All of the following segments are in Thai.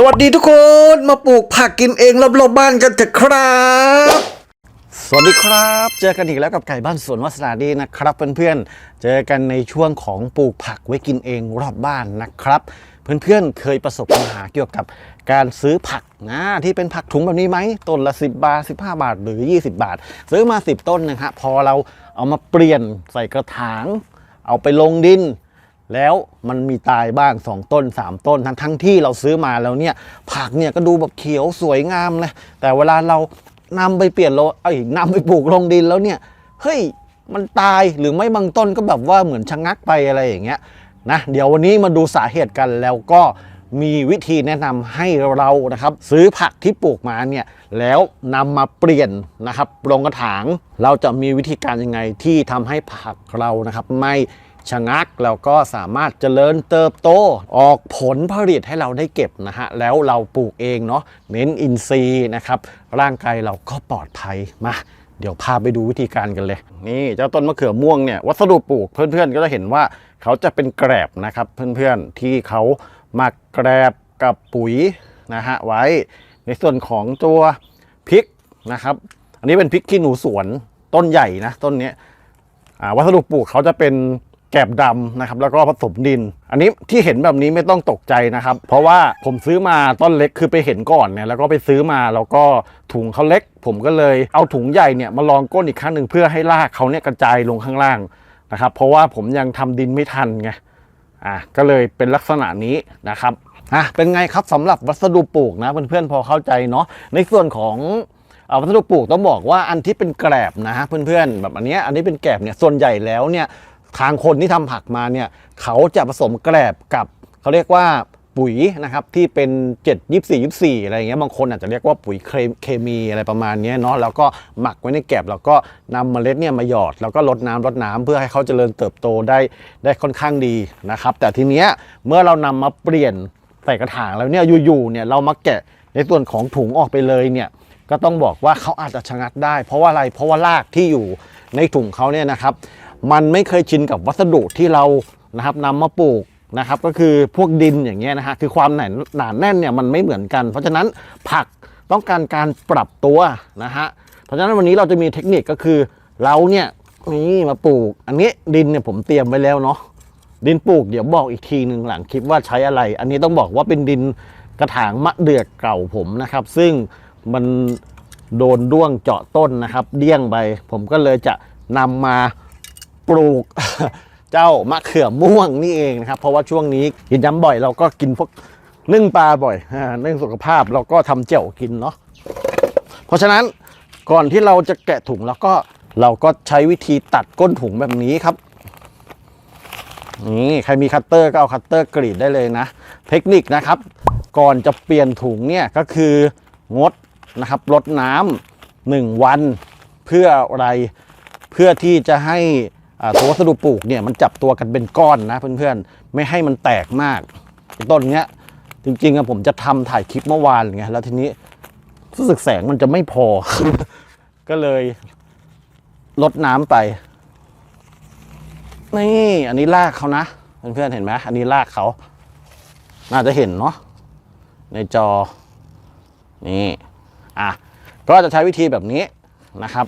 สวัสดีทุกคนมาปลูกผักกินเองรอบๆบ้านกันเถอะครับ สวัสดีครับ เจอกันอีกแล้วกับไก่บ้านสวนวัสนาดีนะครับ เพื่อนๆ เจอกันในช่วงของปลูกผักไว้กินเองรอบบ้านนะครับ เพื่อนๆ เคยประสบปัญหาเกี่ยวกับการซื้อผักนะที่เป็นผักถุงแบบนี้ไหมต้นละ 10 บาท 15 บาท หรือ 20 บาท ซื้อมา 10 ต้นนะฮะพอเราเอามาเปลี่ยนใส่กระถาง เอาไปลงดิน แล้วมันมีตายบ้าง 2 ต้น 3 ต้น ทั้งทั้งที่เราซื้อมาแล้วเนี่ย ผักเนี่ยก็ดูแบบเขียวสวยงามนะแต่เวลาเรานำไปเปลี่ยนโลเอ้ยนำไปปลูกลงดินแล้วเนี่ยเฮ้ยมันตายหรือไม่บางต้นก็แบบว่าเหมือนชะงักไปอะไรอย่างเงี้ยนะเดี๋ยววันนี้มาดูสาเหตุกันแล้วก็มีวิธีแนะนำให้เรานะครับ ซื้อผักที่ปลูกมาเนี่ยแล้วนำมาเปลี่ยนนะครับลงกระถาง เราจะมีวิธีการยังไงที่ทำให้ผักเรานะครับ ไม่ ชะงักแล้วก็สามารถเจริญเติบโต ออกผลผลิตให้เราได้เก็บนะฮะ แล้วเราปลูกเองเนาะเน้นอินทรีย์นะครับ ร่างกายเราก็ปลอดภัยมาเดี๋ยวพาไปดูวิธีการกันเลย นี่เจ้าต้นมะเขือม่วงเนี่ยวัสดุปลูกเพื่อนๆก็จะเห็นว่าเขาจะเป็นแกรบนะครับเพื่อนๆที่เขามาแกรบกับปุ๋ยนะฮะไว้ในส่วนของตัวพริกนะครับ อันนี้เป็นพริกขี้หนูสวนต้นใหญ่นะต้นนี้วัสดุปลูกเขาจะเป็น แกบดำนะครับแล้วก็ผสมดิน อันนี้ที่เห็นแบบนี้ไม่ต้องตกใจนะครับ เพราะว่าผมซื้อมาต้นเล็กคือไปเห็นก่อนเนี่ยแล้วก็ไปซื้อมาแล้วก็ถุงเขาเล็ก ผมก็เลยเอาถุงใหญ่เนี่ยมาลองก้นอีกครั้งหนึ่งเพื่อให้รากเขาเนี่ยกระจายลงข้างล่างนะครับ เพราะว่าผมยังทำดินไม่ทันไงอะก็เลยเป็นลักษณะนี้นะครับอะเป็นไงครับสำหรับวัสดุปลูกนะเพื่อนๆพอเข้าใจเนาะในส่วนของวัสดุปลูกต้องบอกว่าอันที่เป็นแกลบนะฮะเพื่อนๆแบบอันเนี้ยอันนี้เป็นแกลบเนี่ยส่วนใหญ่แล้วเนี่ย ทางคนที่ทำผักมาเนี่ยเขาจะผสมแกลบกับเขาเรียกว่าปุ๋ยนะครับที่เป็น 7 24 24 อะไรอย่างเงี้ยบางคนอาจจะเรียกว่าปุ๋ยเคมีอะไรประมาณนี้เนาะแล้วก็หมักไว้ในแกลบแล้วก็นำเมล็ดเนี่ยมาหยอด แล้วก็รดน้ำรดน้ำเพื่อให้เขาเจริญเติบโตได้ได้ค่อนข้างดีนะครับ แต่ทีเนี้ยเมื่อเรานำมาเปลี่ยนใส่กระถางแล้วเนี่ยอยู่ๆเนี่ยเรามาแกะในส่วนของถุงออกไปเลยเนี่ยก็ต้องบอกว่าเขาอาจจะชะงักได้ เพราะว่าอะไรเพราะว่า รากที่อยู่ในถุงเขาเนี่ยนะครับ มันไม่เคยชินกับวัสดุที่เรานะครับนำมาปลูกนะครับก็คือพวกดินอย่างเงี้ยนะฮะคือความหนาหนาแน่นเนี่ยมันไม่เหมือนกัน เพราะฉะนั้นผักต้องการการปรับตัวนะฮะเพราะฉะนั้นวันนี้เราจะมีเทคนิคก็คือเราเนี่ยนี่มาปลูก อันนี้ดินเนี่ยผมเตรียมไว้แล้วเนาะดินปลูกเดี๋ยวบอกอีกทีหนึ่งหลังคลิปว่าใช้อะไร อันนี้ต้องบอกว่าเป็นดินกระถางมะเดือกเก่าผมนะครับ ซึ่งมันโดนด้วงเจาะต้นนะครับ เดี้ยงไปผมก็เลยจะนำมา ปลูกเจ้ามะเขือม่วงนี่เองนะครับ เพราะว่าช่วงนี้กินย้ำบ่อยเราก็กินพวกนึ่งปลาบ่อยนึ่งสุขภาพเราก็ทำเจียวกินเนาะเพราะฉะนั้นก่อนที่เราจะแกะถุงแล้วก็เราก็ใช้วิธีตัดก้นถุงแบบนี้ครับนี่ใครมีคัตเตอร์ก็เอาคัตเตอร์กรีดได้เลยนะ เทคนิคนะครับ ก่อนจะเปลี่ยนถุงเนี่ยก็คืองดนะครับลดน้ำหนึ่งวันเพื่ออะไรเพื่อที่จะให้ ตัววัสดุปลูกเนี่ยมันจับตัวกันเป็นก้อนนะเพื่อนๆไม่ให้มันแตกมากต้นเนี้ยจริงๆอะผมจะทำถ่ายคลิปเมื่อวานไงแล้วทีนี้รู้สึกแสงมันจะไม่พอ ก็เลยลดน้ำไปนี่อันนี้ลากเขานะเพื่อนๆเห็นไหมอันนี้ลากเขา น่าจะเห็นเนาะในจอนี่อะก็จะใช้วิธีแบบนี้นะครับ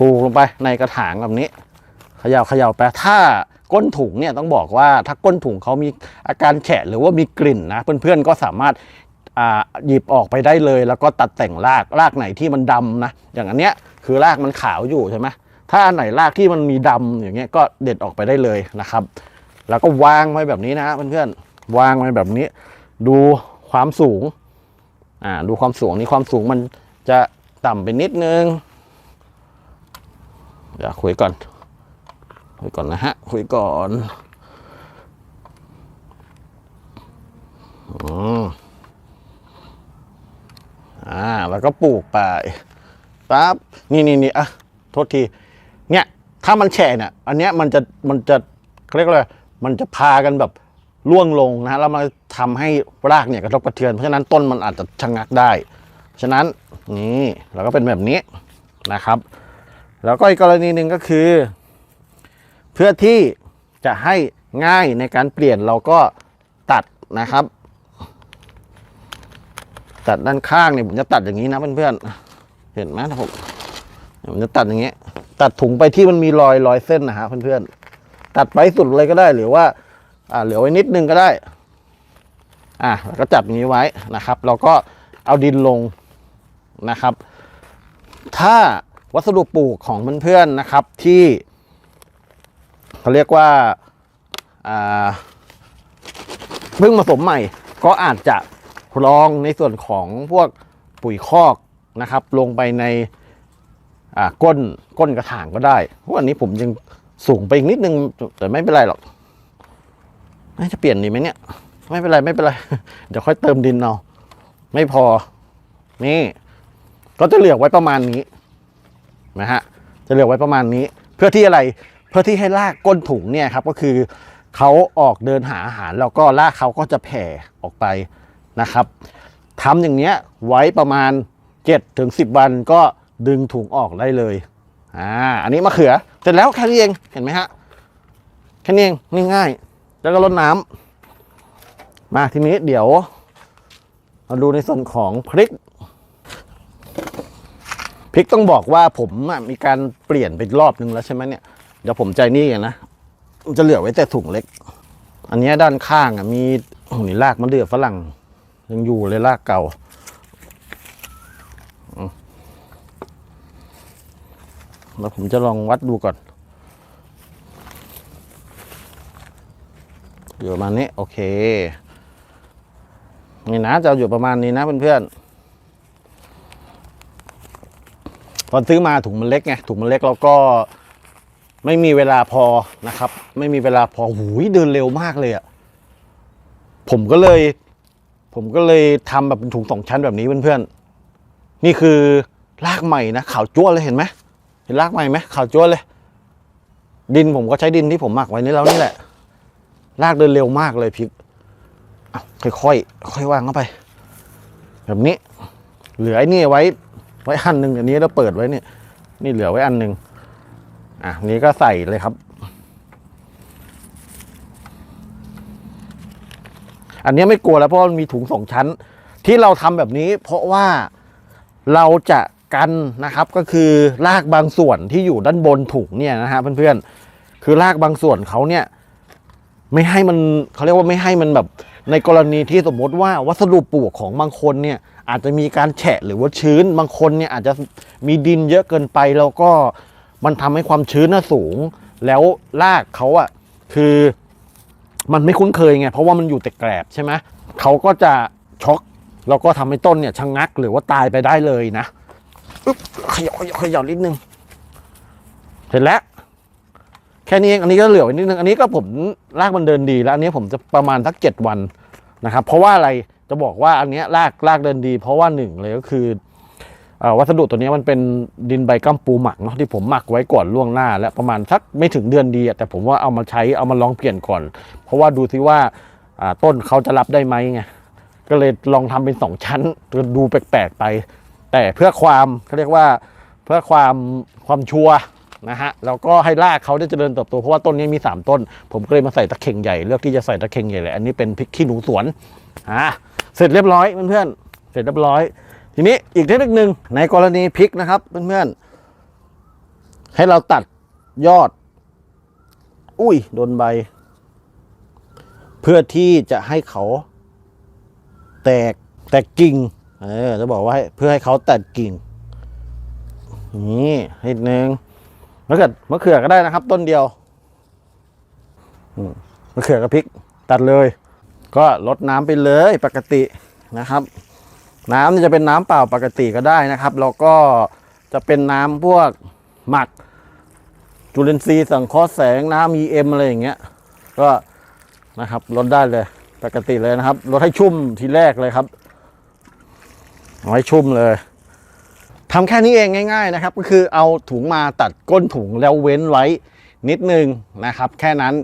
ปลูกลงไปในกระถางแบบนี้เขย่าเขย่าไปถ้าก้นถุงเนี่ยต้องบอกว่าถ้าก้นถุงเขามีอาการแฉะหรือว่ามีกลิ่นนะเพื่อนๆก็สามารถหยิบออกไปได้เลย แล้วก็ตัดแต่งรากรากไหนที่มันดำนะอย่างอันเนี้ยคือรากมันขาวอยู่ใช่ไหมถ้าอันไหนรากที่มันมีดำอย่างเงี้ยก็เด็ดออกไปได้เลยนะครับ แล้วก็วางไว้แบบนี้นะฮะเพื่อนๆวางไว้แบบนี้ ดูความสูงอ่าดูความสูงนี่ความสูงมันจะต่ำไปนิดนึง เดี๋ยวคุยก่อนคุยก่อนนะฮะ คุยก่อนอ่า แล้วก็ปลูกไปปั๊บนี่นี่นี่อะ โทษที เนี่ย ถ้ามันแฉะเนี่ย อันเนี้ยมันจะ มันจะเขาเรียกว่าอะไรมันจะพากันแบบร่วงลงนะฮะแล้วมันทำให้รากเนี่ยกระทบกระเทือน เพราะฉะนั้นต้นมันอาจจะชะงักได้ ฉะนั้นนี่เราก็เป็นแบบนี้นะครับ แล้วก็อีกกรณีหนึ่งก็คือ เพื่อที่จะให้ง่ายในการเปลี่ยนเราก็ตัดนะครับ ตัดด้านข้างเนี่ยผมจะตัดอย่างนี้นะเพื่อนๆเห็นไหมผมผมจะตัดอย่างเงี้ยตัดถุงไปที่มันมีรอยรอยเส้นนะฮะเพื่อนๆตัดไปสุดเลยก็ได้หรือว่าอ่าเหลือไว้นิดนึงก็ได้ อะแล้วก็จับอย่างนี้ไว้นะครับ เราก็เอาดินลงนะครับ ถ้า วัสดุปลูกของเพื่อนๆนะครับที่เขาเรียกว่าเพิ่งผสมใหม่ ก็อาจจะลองในส่วนของพวกปุ๋ยคอกนะครับ ลงไปในก้นก้นกระถางก็ได้เพราะอันนี้ผมยังสูงไปอีกนิดนึง แต่ไม่เป็นไรหรอกจะเปลี่ยนดีไหมเนี่ย ไม่เป็นไรไม่เป็นไร เดี๋ยวค่อยเติมดินเอา ไม่พอ นี่ ก็จะเหลือไว้ประมาณนี้ นะฮะจะเหลือไว้ประมาณนี้ เพื่อที่อะไรเพื่อที่ให้รากก้นถุงเนี่ยครับก็คือเขาออกเดินหาอาหารแล้วก็รากเขาก็จะแผ่ออกไปนะครับทำอย่างเนี้ยไว้ประมาณ7ถึง10 วันก็ดึงถุงออกได้เลยอ่าอันนี้มะเขือเสร็จแล้วแค่นี้เองเห็นไหมฮะแค่นี้เองง่ายๆแล้วก็รดน้ำมาทีนี้เดี๋ยวมาดูในส่วนของพริก พริกต้องบอกว่าผมมีการเปลี่ยนไปรอบนึงแล้วใช่ไหมเนี่ยเดี๋ยวผมใจนี่กันนะจะเหลือไว้แต่ถุงเล็ก อันนี้ด้านข้างอะมีโอ้โหนี่รากมะเดื่อฝรั่ง ยังอยู่เลยรากเก่าแล้วผมจะลองวัดดูก่อนอยู่ประมาณนี้โอเค นี่นะจะอาอยู่ประมาณนี้นะเพื่อนๆ ตอนซื้อมาถุงมันเล็กไงถุงมันเล็กแล้วก็ไม่มีเวลาพอนะครับ ไม่มีเวลาพอหูยเดินเร็วมากเลยอะ่ะผมก็เลย ผมก็เลยทำแบบเป็นถุงสองชั้นแบบนี้เพื่อนๆนี่คือรากใหม่นะขาวจั่วเลยเห็นไหมเห็นรากใหม่ไหมขาวจั่วเลย ดินผมก็ใช้ดินที่ผมหมักไว้นี่แล้วนี่แหละลากเดินเร็วมากเลยพริกค่อยๆค่อย วางเข้าไป แบบนี้ เหลือไอ้นี่ไว้ ไว้อันหนึ่งอันนี้เราเปิดไว้เนี่ยนี่เหลือไว้อันหนึ่งอะนี้ก็ใส่เลยครับ อันนี้ไม่กลัวแล้วเพราะมันมีถุงสองชั้น ที่เราทำแบบนี้ เพราะว่าเราจะกันนะครับก็คือรากบางส่วนที่อยู่ด้านบนถุงเนี่ยนะฮะเพื่อนๆคือรากบางส่วนเขาเนี่ย ไม่ให้มันเขาเรียกว่าไม่ให้มันแบบ ในกรณีที่สมมติว่าวัสดุปลูกของบางคนเนี่ยอาจจะมีการแฉะหรือว่าชื้น บางคนเนี่ยอาจจะมีดินเยอะเกินไปแล้วก็มันทำให้ความชื้นน่ะสูง แล้วรากเขาอะคือมันไม่คุ้นเคยไงเพราะว่ามันอยู่แต่แกลบใช่ไหมเขาก็จะช็อกแล้วก็ทำให้ต้นเนี่ยชะงงักหรือว่าตายไปได้เลยนะขยับขยับขยับนิดนึง เสร็จแล้ว แค่นี้เองอันนี้ก็เหลือไว้นิดนึงอันนี้ก็ผมรากมันเดินดีแล้วอันนี้ผมจะประมาณสักเจ็ดวันนะครับ เพราะว่าอะไรจะบอกว่าอันนี้ยรากรากเดินดี เพราะว่าหนึ่งเลยก็คืออวัสดุตัวนี้มันเป็นดินใบกัมปูหมักเนาะที่ผมหมักไว้ก่อนล่วงหน้า และประมาณสักไม่ถึงเดือนดีแต่ผมว่าเอามาใช้เอามาลองเปลี่ยนก่อน เพราะว่าดูซิว่าอ่าต้นเขาจะรับได้ไหมไงก็เลยลองทำเป็นสองชั้นดูแปลกๆไป แต่เพื่อความเขาเรียกว่าเพื่อความความชัว นะฮะแล้วก็ให้รากเขาได้เจริญเติบโตเพราะว่าต้นนี้มี 3 ต้น ผมก็เลยมาใส่ตะเข่งใหญ่ เลือกที่จะใส่ตะเข่งใหญ่เลยอันนี้เป็นพริกขี้หนูสวนอ่าเสร็จเรียบร้อยเพื่อนๆเสร็จเรียบร้อย ทีนี้อีกเทคนิคหนึ่งในกรณีพริกนะครับเพื่อนๆให้เราตัดยอด อุ้ยโดนใบ เพื่อที่จะให้เขาแตกแตกกิ่งเออจะบอกว่าเพื่อให้เขาแตกกิ่งนี่นิดนึง มะเขือมะเขือก็ได้นะครับ ต้นเดียวมะเขือกับพริก ตัดเลย ก็ลดน้ำไปเลยปกตินะครับ น้ำนี่จะเป็นน้ำเปล่าปกติก็ได้นะครับแล้วก็จะเป็นน้ำพวกหมัก จุลินทรีย์สังเคราะห์แสงน้ำ EM อะไรอย่างเงี้ย ก็นะครับลดได้เลย ปกติเลยนะครับลดให้ชุ่มทีแรกเลยครับให้ชุ่มเลย ทำแค่นี้เองง่าย ๆนะครับ ก็คือเอาถุงมาตัดก้นถุงแล้วเว้นไว้นิดนึงนะครับ แค่นั้น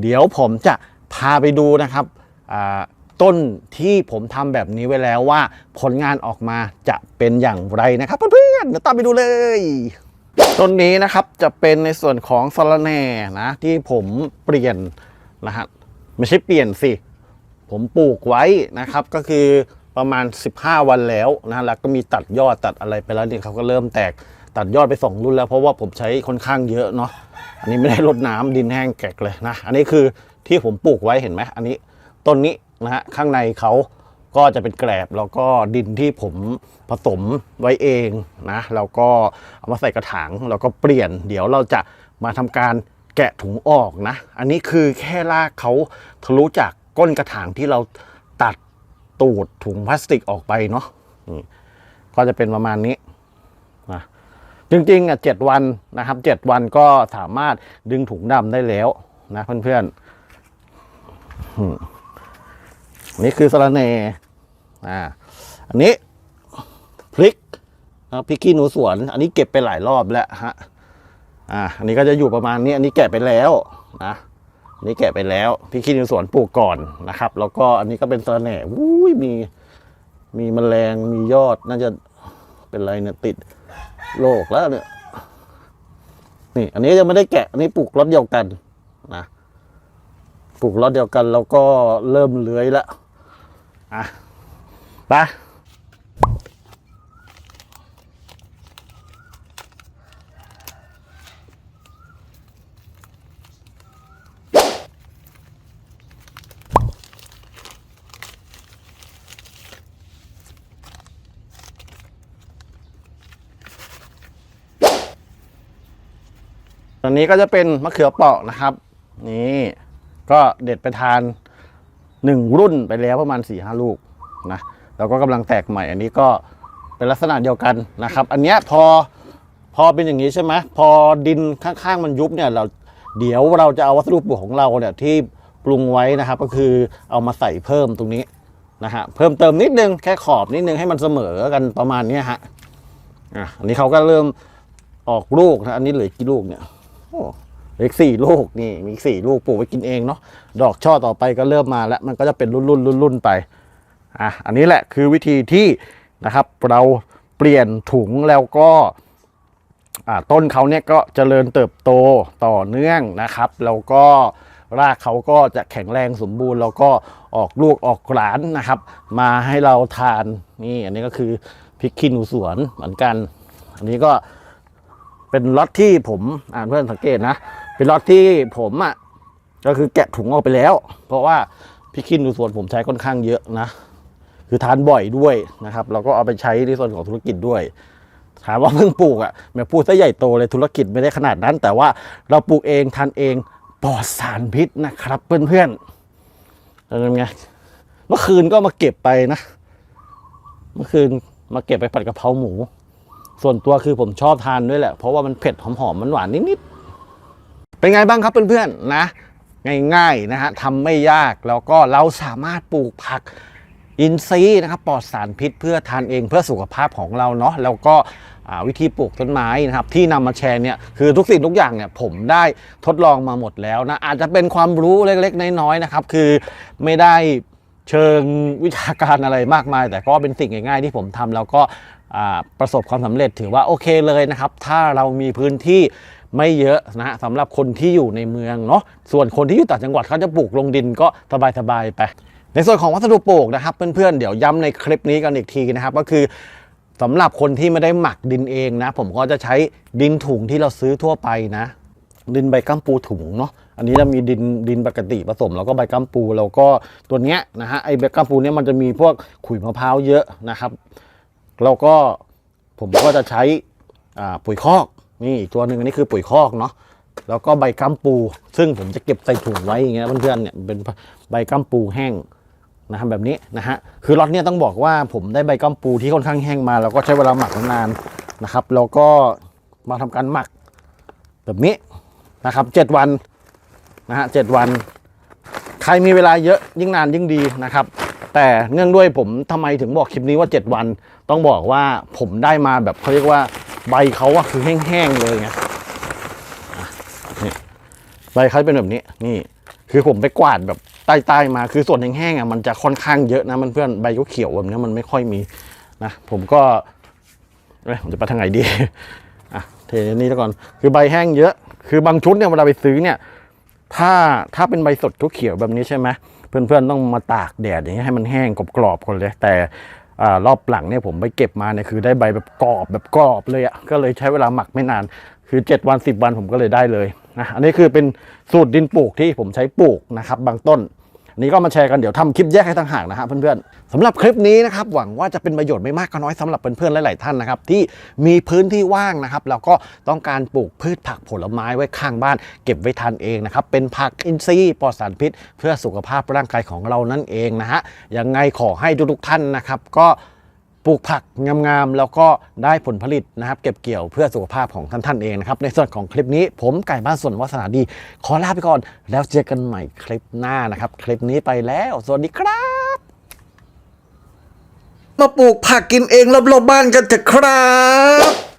เดี๋ยวผมจะพาไปดูนะครับต้นที่ผมทำแบบนี้ไว้แล้วว่าผลงานออกมาจะเป็นอย่างไรนะครับ เพื่อนๆเดี๋ยวตามไปดูเลยต้นนี้นะครับจะเป็นในส่วนของสะระแหน่นะที่ผมเปลี่ยนนะฮะไม่ใช่เปลี่ยนสิ ผมปลูกไว้นะครับก็คือ ประมาณ 15 วันแล้วนะแล้วก็มีตัดยอดตัดอะไรไปแล้วเนี่ยเขาก็เริ่มแตกตัดยอดไปสองรุ่นแล้วเพราะว่าผมใช้ค่อนข้างเยอะเนาะอันนี้ไม่ได้รดน้ำดินแห้งแกกเลยนะอันนี้คือที่ผมปลูกไว้เห็นไหมอันนี้ต้นนี้นะฮะข้างในเขาก็จะเป็นแกลบแล้วก็ดินที่ผมผสมไว้เองนะแล้วก็เอามาใส่กระถางแล้วก็เปลี่ยน เดี๋ยวเราจะมาทำการแกะถุงออกนะ อันนี้คือแค่ลากเขาทะลุจากก้นกระถางที่เรา ตูดถุงพลาสติกออกไปเนาะก็จะเป็นประมาณนี้นะจริงๆอะเจ็ดวันนะครับเจ็ดวันก็สามารถดึงถุงดำได้แล้วนะเพื่อนๆอืมนี่คือสระเนอ่าอันนี้พริกพริกขี้หนูสวน อันนี้เก็บไปหลายรอบแล้วฮะอ่าอันนี้ก็จะอยู่ประมาณนี้ อันนี้แกะไปแล้วนะ นนี้แกะไปแล้วพี่ขี้หนูสวนปลูกก่อนนะครับ แล้วก็อันนี้ก็เป็นสะแหน่วุ้ยมีมีแมลงมียอดน่าจะเป็นอะไรเนี่ยติดโรคแล้วเนี่ยนี่อันนี้ยังไม่ได้แกะอันนี้ปลูกรถเดียวกันนะปลูกรถเดียวกันแล้วก็เริ่มเลื้อยล้วอะไป นนี้ก็จะเป็นมะเขือเปราะนะครับ นี่ก็เด็ดไปทานหนึ่งรุ่นไปแล้วประมาณ4ี่ห้าลูกนะแล้วก็กำลังแตกใหม่ อันนี้ก็เป็นลักษณะเดียวกันนะครับ อันเนี้ยพอพอเป็นอย่างนี้ใช่ไหมพอดินข้างๆมันยุบเนี่ยเราเดี๋ยวเราจะเอาวัสดุปลูกของเราเนี่ยที่ปรุงไว้นะครับ ก็คือเอามาใส่เพิ่มตรงนี้นะฮะเพิ่มเติมนิดนึงแค่ขอบนิดนึงให้มันเสมอกันประมาณเนี้ฮะอะอันนี้เขาก็เริ่มออกลูกนะอันนี้เหลือกี่ลูกเนี่ย อ้เหล็กสี่ลูกนี่มีสี่ลูกปลูกไว้กินเองเนาะดอกช่อต่อไปก็เริ่มมาแล้ว มันก็จะเป็นรุ่นรุ่นรุ่นรุ่นไปอะอันนี้แหละคือวิธีที่นะครับเราเปลี่ยนถุงแล้วก็อ่าต้นเขาเนี่ยก็เจริญเติบโตต่อเนื่องนะครับ แล้วก็รากเขาก็จะแข็งแรงสมบูรณ์ แล้วก็ออกลูกออกหลานนะครับ มาให้เราทานนี่อันนี้ก็คือพริกขี้หนูสวนเหมือนกัน อันนี้ก็ เป็นล็อตที่ผมอ่านเพื่อนสังเกตนะ เป็นล็อตที่ผมอะก็คือแกะถุงออกไปแล้ว เพราะว่าพี่คินดูส่วนผมใช้ค่อนข้างเยอะนะ คือทานบ่อยด้วยนะครับเราก็เอาไปใช้ในส่วนของธุรกิจด้วย ถามว่าเพิ่งปลูกอะแม่พูดซะใหญ่โตเลยธุรกิจไม่ได้ขนาดนั้น แต่ว่าเราปลูกเองทานเองปลอดสารพิษนะครับ เพื่อนๆแล้วเป็นไงเมื่อคืนก็มาเก็บไปนะ เมื่อคืนมาเก็บไปผัดกะเพราหมู ส่วนตัวคือผมชอบทานด้วยแหละ เพราะว่ามันเผ็ดหอมๆมันหวานนิดๆ เป็นไงบ้างครับเพื่อนๆนะ ง่ายๆนะฮะทำไม่ยากแล้วก็เราสามารถปลูกผักอินทรีย์นะครับปลอดสารพิษเพื่อทานเองเพื่อสุขภาพของเราเนาะแล้วก็วิธีปลูกต้นไม้นะครับ ที่นำมาแชร์เนี่ยคือทุกสิ่งทุกอย่างเนี่ยผมได้ทดลองมาหมดแล้วนะอาจจะเป็นความรู้เล็กๆ น้อยๆนะครับ คือไม่ได้เชิงวิชาการอะไรมากมาย แต่ก็เป็นสิ่งง่ายๆที่ผมทำแล้วก็ ประสบความสำเร็จถือว่าโอเคเลยนะครับ ถ้าเรามีพื้นที่ไม่เยอะนะฮะสำหรับคนที่อยู่ในเมืองเนาะส่วนคนที่อยู่ต่างจังหวัดเขาจะปลูกลงดินก็สบายๆไป ในส่วนของวัสดุปลูกนะครับ เพื่อนๆเดี๋ยวย้ำในคลิปนี้กันอีกทีนะครับ ก็คือสำหรับคนที่ไม่ได้หมักดินเองนะ ผมก็จะใช้ดินถุงที่เราซื้อทั่วไปนะ ดินใบกัมปูถุงเนาะอันนี้จะมีดินดินปกติผสม แล้วก็ใบกัมปูแล้วก็ตัวเนี้ยนะฮะไอใบกัมปูเนี่ยมันจะมีพวกขุยมะพร้าวเยอะนะครับ แล้วก็ผมก็จะใช้ปุ๋ยคอกนี่อีกตัวหนึ่งอันนี้คือปุ๋ยคอกเนาะแล้วก็ใบกัมปู ซึ่งผมจะเก็บใส่ถุงไว้อย่างเงี้ยเพื่อนๆเนี่ยเป็นใบกัมปูแห้งนะครับแบบนี้นะฮะคือล็อตเนี่ยต้องบอกว่าผมได้ใบกัมปูที่ค่อนข้างแห้งมา แล้วก็ใช้เวลาหมักนานนะครับแล้วก็มาทำการหมักแบบนี้นะครับเจ็ดวันนะฮะเจ็ดวัน ใครมีเวลาเยอะยิ่งนานยิ่งดีนะครับ แต่เนื่องด้วยผมทำไมถึงบอกคลิปนี้ว่า 7 วัน ต้องบอกว่าผมได้มาแบบเขาเรียกว่าใบเขาอะคือแห้งๆเลยไงนี่ใบเขาเป็นแบบนี้นี่ คือผมไปกวาดแบบใต้ๆมาคือส่วนแห้งๆอะมันจะค่อนข้างเยอะนะมันเพื่อนใบเขียวๆแบบนี้มันไม่ค่อยมีนะผมก็เอ้ยผมจะไปทางไหนดีอะเทนี้แล้วก่อนคือใบแห้งเยอะ คือบางชุดเนี่ยเวลาไปซื้อเนี่ย ถ้าถ้าเป็นใบสดทุกเขียวแบบนี้ใช่ไหม เพื่อนๆต้องมาตากแดดอย่างเงี้ยให้มันแห้งกรอบๆคนเลย แต่อรอบหลังเนี่ยผมไปเก็บมาเนี่ยคือได้ใบแบบกรอบแบบกรอบเลยอะ่ะก็เลยใช้เวลาหมักไม่นาน คือ 7 วัน 10 วันผมก็เลยได้เลยนะอันนี้คือเป็นสูตรดินปลูกที่ผมใช้ปลูกนะครับ บางต้น อันนี้ก็มาแชร์กันเดี๋ยวทำคลิปแยกให้ต่างหากนะฮะเพื่อนๆสำหรับคลิปนี้นะครับหวังว่าจะเป็นประโยชน์ไม่มากก็น้อยสำหรับเพื่อนๆหลายๆท่านนะครับที่มีพื้นที่ว่างนะครับแล้วก็ต้องการปลูกพืชผักผลไม้ไว้ข้างบ้าน เก็บไว้ทานเองนะครับเป็นผักอินทรีย์ปลอดสารพิษ เพื่อสุขภาพร่างกายของเรานั่นเองนะฮะยังไงขอให้ทุกๆท่านนะครับก็ ปลูกผักงามๆแล้วก็ได้ผลผลิตนะครับ เก็บเกี่ยวเพื่อสุขภาพของท่านท่านๆเองนะครับ ในส่วนของคลิปนี้ผมไก่บ้านสวนวัฒนาดี ขอลาไปก่อน แล้วเจอกันใหม่คลิปหน้านะครับ คลิปนี้ไปแล้ว สวัสดีครับ มาปลูกผักกินเองรอบๆบ้านกันเถอะครับ